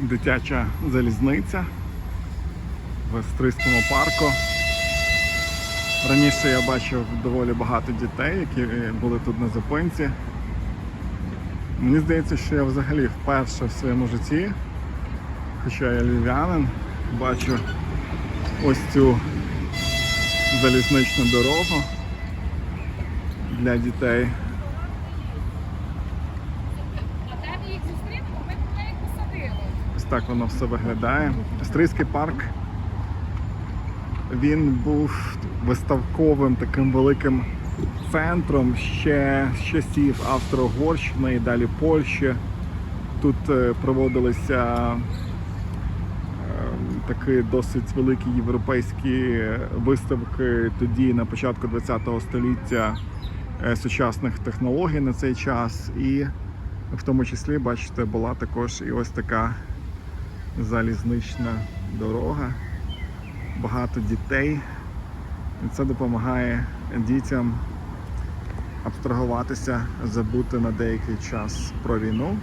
дитяча залізниця в Стрийському парку. Раніше я бачив доволі багато дітей, які були тут на зупинці. Мені здається, що я взагалі вперше в своєму житті, хоча я львів'янин, бачу ось цю залізничну дорогу для дітей. Так воно все виглядає. Стрийський парк. Він був виставковим таким великим центром ще з часів Австро-Угорщини і далі Польщі. Тут е, проводилися е, такі досить великі європейські виставки тоді на початку ХХ століття е, сучасних технологій на цей час. І в тому числі, бачите, була також і ось така залізнична дорога, багато дітей. І це допомагає дітям абстрагуватися, забути на деякий час про війну